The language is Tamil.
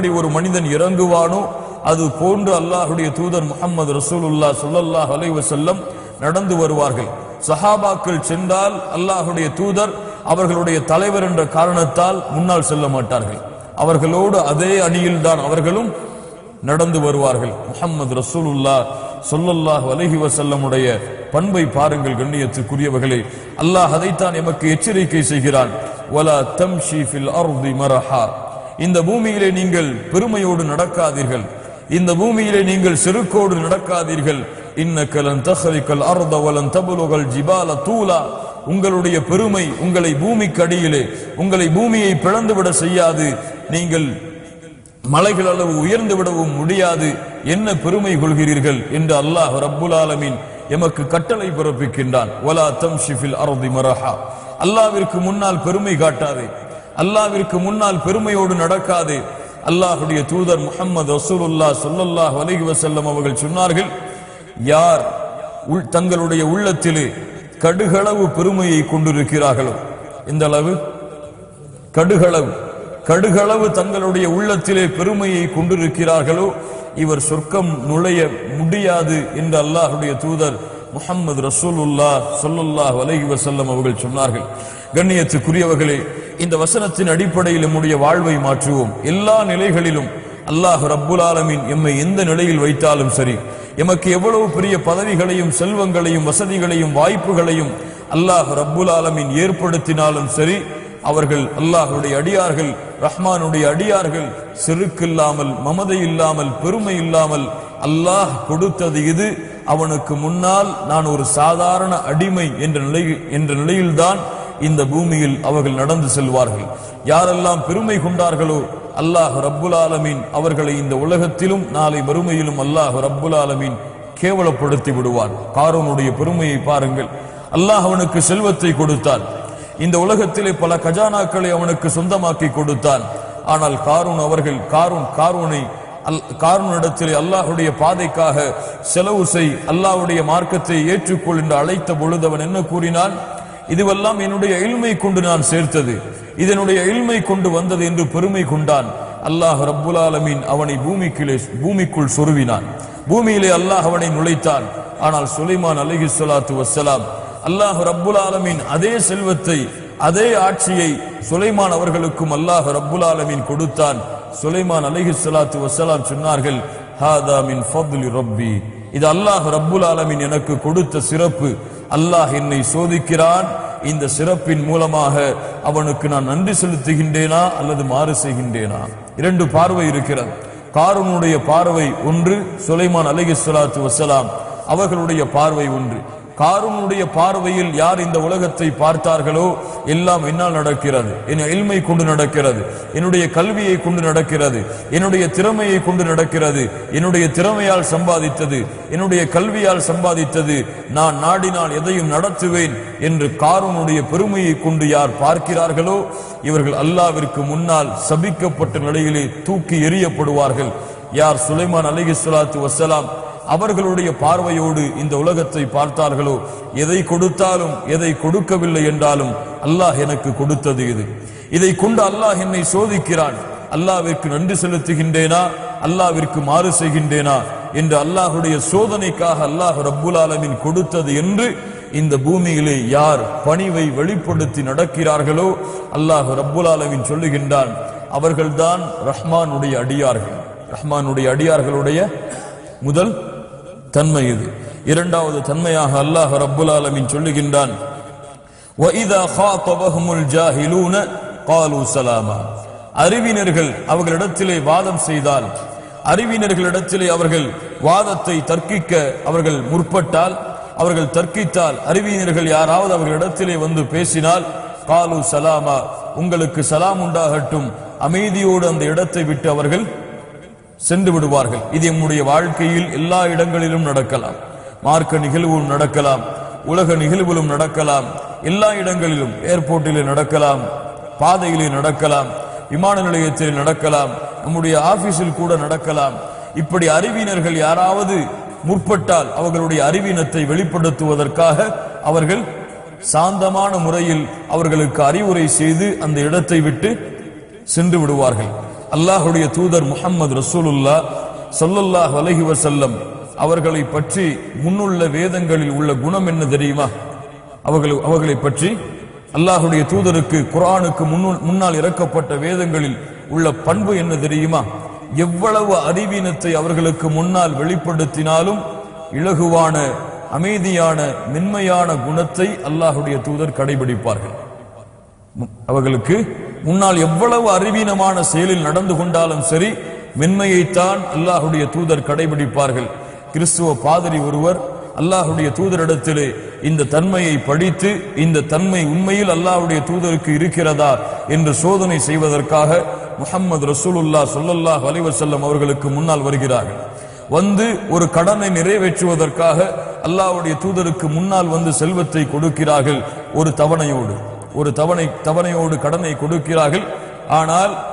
எப்படி ஒரு மனிதன் இறங்குவானோ அது போன்று அல்லாஹுடைய தூதர் முகமது ரசூலுல்லா ஸல்லல்லாஹு அலைஹி செல்லம் நடந்து வருவார்கள். சஹாபாக்கள் சென்றால் அல்லாஹுடைய தூதர் அவர்களுடைய தலைவர் என்ற காரணத்தால் முன்னால் செல்ல மாட்டார்கள். அவர்களோடு அதே அணியில் தான் அவர்களும் நடந்து வருவார்கள். முகமது ரசூலுல்லா சொல்லல்லாஹ் அலைஹி வசல்லமுடைய பண்பை பாருங்கள் கண்ணியத்துக்குரியவர்களே. அல்லாஹ் அதைத்தான் எமக்கு எச்சரிக்கை செய்கிறான். வலா தம்ஷி ஃபில் அர்தி மரஹா. இந்த பூமியிலே நீங்கள் பெருமையோடு நடக்காதீர்கள். இந்த பூமியிலே நீங்கள் செருக்கோடு நடக்காதீர்கள். இன்னக்கலன் தஹரிக்கல் அர்த வலன் ஜிபால தூலா. உங்களுடைய பெருமை உங்களை பூமிக்கு அடியிலே உங்களை பூமியை பிளந்துவிட செய்யாது. நீங்கள் மலைகள் அளவு உயர்ந்து விடவும் முடியாது. என்ன பெருமை கொள்கிறீர்கள் என்று அல்லாஹ் ரப்புல் ஆலமின் எமக்கு கட்டளை பிறப்பிக்கின்றான். ஒலா தம் ஷிஃபில் அருதி மரஹா. அல்லாவிற்கு முன்னால் பெருமை காட்டாதே. அல்லாவிற்கு முன்னால் பெருமையோடு நடக்காது. அல்லாஹுடைய தூதர் முகமது ரசூலுல்லா சொல்லல்லாஹ் வலைகி வசல்லம் அவர்கள் சொன்னார்கள் யார் உள் தங்களுடைய உள்ளத்திலே கடுகளவு பெருமையை கொண்டிருக்கிறார்களோ? இந்த அளவு? கடுகளவு. கடுகளவு தங்களுடைய உள்ளத்திலே பெருமையை கொண்டிருக்கிறார்களோ? இவர் சொர்க்கம் நுழைய முடியாது என்று அல்லாஹுடைய தூதர் முஹம்மது ரசூலுல்லா சொல்லுல்லா வலைகி வசல்லம் அவர்கள் சொன்னார்கள். கண்ணியத்துக்குரியவர்களே இந்த வசனத்தின் அடிப்படையில் நம்முடைய வாழ்வை மாற்றுவோம். எல்லா நிலைகளிலும் அல்லாஹ் ரப்புல் ஆலமின் எம்மை எந்த நிலையில் வைத்தாலும் சரி எமக்கு எவ்வளவு பெரிய பதவிகளையும் செல்வங்களையும் வசதிகளையும் வாய்ப்புகளையும் அல்லாஹ் ரப்புல் ஆலமின் ஏற்படுத்தினாலும் சரி அவர்கள் அல்லாஹுடைய அடியார்கள் ரஹ்மானுடைய அடியார்கள் செருக்கில்லாமல் மமதை இல்லாமல் பெருமை இல்லாமல் அல்லாஹ் கொடுத்தது இது. அவனுக்கு முன்னால் நான் ஒரு சாதாரண அடிமை என்ற நிலை என்ற நிலையில்தான் இந்த பூமியில் அவர்கள் நடந்து செல்வார்கள். யாரெல்லாம் பெருமை கொண்டார்களோ அல்லாஹ் ரப்புல் ஆலமீன் அவர்களை இந்த உலகத்திலும் நாளை மறுமையிலும் அல்லாஹ் ரப்புல் ஆலமீன் கேவலப்படுத்தி விடுவார் காரோனுடைய பெருமையை பாருங்கள். அல்லாஹ் அவனுக்கு செல்வத்தை கொடுத்தான். இந்த உலகத்திலே பல கஜானாக்களை அவனுக்கு சொந்தமாக்கி கொடுத்தான். ஆனால் காரூன் அவர்கள் காரூன் காரூனை அல் காரூனிடத்திலே அல்லாஹுடைய பாதைக்காக செலவு செய் அல்லாஹ்வுடைய மார்க்கத்தை ஏற்றுக்கொள் என்று அழைத்த பொழுது அவன் என்ன கூறினான்? இதுவெல்லாம் என்னுடைய இல்மை கொண்டு நான் சேர்த்தது. இதனுடைய இல்மை கொண்டு வந்தது என்று பெருமை கொண்டான். அல்லாஹ் ரப்புல் ஆலமீன் அவனை பூமிக்குள்ளே பூமிக்குள் சொருவினான். பூமியிலே அல்லாஹ் அவனை நுழைத்தான் ஆனால் சுலைமான் அலைஹி ஸலாத்து வசலாம் அல்லாஹ் ரப்புல் ஆலமீன் அதே செல்வத்தை அதே ஆட்சியை சுலைமான் அவர்களுக்கும் அல்லாஹ் ரப்புல் ஆலமீன் கொடுத்தான். சுலைமான் அலைஹி ஸலாத்து வசலாம் சொன்னார்கள் ஹாதா மின் ரப்பி. இது அல்லாஹ் ரப்புல் ஆலமீன் எனக்கு கொடுத்த சிறப்பு. அல்லாஹ் என்னை சோதிக்கிறான். இந்த சிறப்பின் மூலமாக அவனுக்கு நான் நன்றி செலுத்துகின்றேனா அல்லது மாறு செய்கின்றேனா? இரண்டு பார்வை இருக்கிறது. காரூனுடைய பார்வை ஒன்று சுலைமான் அலைஹி வசலாம் அவர்களுடைய பார்வை ஒன்று. காரூனுடைய பார்வையில் யார் இந்த உலகத்தை பார்த்தார்களோ எல்லாம் என்னால் நடக்கிறது. என் எல்மை கொண்டு நடக்கிறது. என்னுடைய கல்வியை கொண்டு நடக்கிறது. என்னுடைய திறமையை கொண்டு நடக்கிறது. என்னுடைய திறமையால் சம்பாதித்தது. என்னுடைய கல்வியால் சம்பாதித்தது. நான் நாடினால் எதையும் நடத்துவேன் என்று காரூனுடைய பெருமையை கொண்டு யார் பார்க்கிறார்களோ இவர்கள் அல்லாவிற்கு முன்னால் சபிக்கப்பட்ட நிலையிலே தூக்கி எறியப்படுவார்கள். யார் சுலைமான் அலிஹிஸ்லாத்து வசலாம் அவர்களுடைய பார்வையோடு இந்த உலகத்தை பார்த்தார்களோ? எதை கொடுத்தாலும் எதை கொடுக்கவில்லை என்றாலும் அல்லாஹ் எனக்கு கொடுத்தது இது. இதை கொண்டு அல்லாஹ் என்னை சோதிக்கிறான். அல்லாவிற்கு நன்றி செலுத்துகின்றேனா? அல்லாவிற்கு மாறு செய்கின்றேனா? என்று அல்லாஹுடைய சோதனைக்காக அல்லாஹ் ரப்புல் ஆலமின் கொடுத்தது என்று இந்த பூமியிலே யார் பணிவை வெளிப்படுத்தி நடக்கிறார்களோ அல்லாஹ் ரப்புல் ஆலமின் சொல்லுகின்றான் அவர்கள்தான் ரஹ்மானுடைய அடியார்கள். ரஹ்மானுடைய அடியார்களுடைய முதல் தன்மை இது. இரண்டாவது தன்மையாக அல்லாஹ் ரப்புல் ஆலமின் சொல்லுகின்றான் அறிவினர்கள் அவர்களிடத்திலே வாதம் செய்தால் அறிவினர்களிடத்திலே அவர்கள் வாதத்தை தர்க்கிக்க அவர்கள் முற்பட்டால் அவர்கள் தர்க்கித்தால் அறிவியினர்கள் யாராவது அவர்களிடத்திலே வந்து பேசினால் காலு சலாமா உங்களுக்கு சலாம் உண்டாகட்டும். அமைதியோடு அந்த இடத்தை விட்டு அவர்கள் சென்று விடுவார்கள். இது நம்முடைய வாழ்க்கையில் எல்லா இடங்களிலும் நடக்கலாம். மார்க்க நிகழ்வும் நடக்கலாம். உலக நிகழ்வுகளும் நடக்கலாம். எல்லா இடங்களிலும் ஏர்போர்ட்டிலே நடக்கலாம். பாதையிலே நடக்கலாம். விமான நிலையத்தில் நடக்கலாம். நம்முடைய ஆபீஸில் கூட நடக்கலாம். இப்படி அறிவினர்கள் யாராவது முற்பட்டால் அவர்களுடைய அறிவினத்தை வெளிப்படுத்துவதற்காக அவர்கள் சாந்தமான முறையில் அவர்களுக்கு அறிவுரை செய்து அந்த இடத்தை விட்டு சென்று விடுவார்கள். அல்லாஹுடைய தூதர் முகமது ரசூலுல்லா சொல்லல்லாஹ் அலைஹி வசல்லம் அவர்களை பற்றி முன்னுள்ள வேதங்களில் உள்ள குணம் என்ன தெரியுமா? அவர்கள் அவர்களை பற்றி அல்லாஹுடைய தூதருக்கு குரானுக்கு முன்னால் இறக்கப்பட்ட வேதங்களில் உள்ள பண்பு என்ன தெரியுமா? எவ்வளவு அறிவீனத்தை அவர்களுக்கு முன்னால் வெளிப்படுத்தினாலும் இலகுவான அமைதியான மென்மையான குணத்தை அல்லாஹுடைய தூதர் கடைபிடிப்பார்கள். அவர்களுக்கு முன்னால் எவ்வளவு அறிவீனமான செயலில் நடந்து கொண்டாலும் சரி மென்மையைத்தான் அல்லாஹுடைய தூதர் கடைபிடிப்பார்கள். கிறிஸ்துவ பாதிரி ஒருவர் அல்லாஹுடைய தூதரிடத்திலே இந்த தன்மையை படித்து இந்த தன்மை உண்மையில் அல்லாஹுடைய தூதருக்கு இருக்கிறதா என்று சோதனை செய்வதற்காக முஹம்மது ரசூலுல்லா சொல்லல்லாஹ் அலிவசல்லம் அவர்களுக்கு முன்னால் வருகிறார்கள். வந்து ஒரு கடனை நிறைவேற்றுவதற்காக அல்லாஹுடைய தூதருக்கு முன்னால் வந்து செல்வத்தை கொடுக்கிறார்கள் ஒரு தவணையோடு. ஒரு தவணை தவணையோடு கடனை கொடுக்கிறார்கள். ஆனால்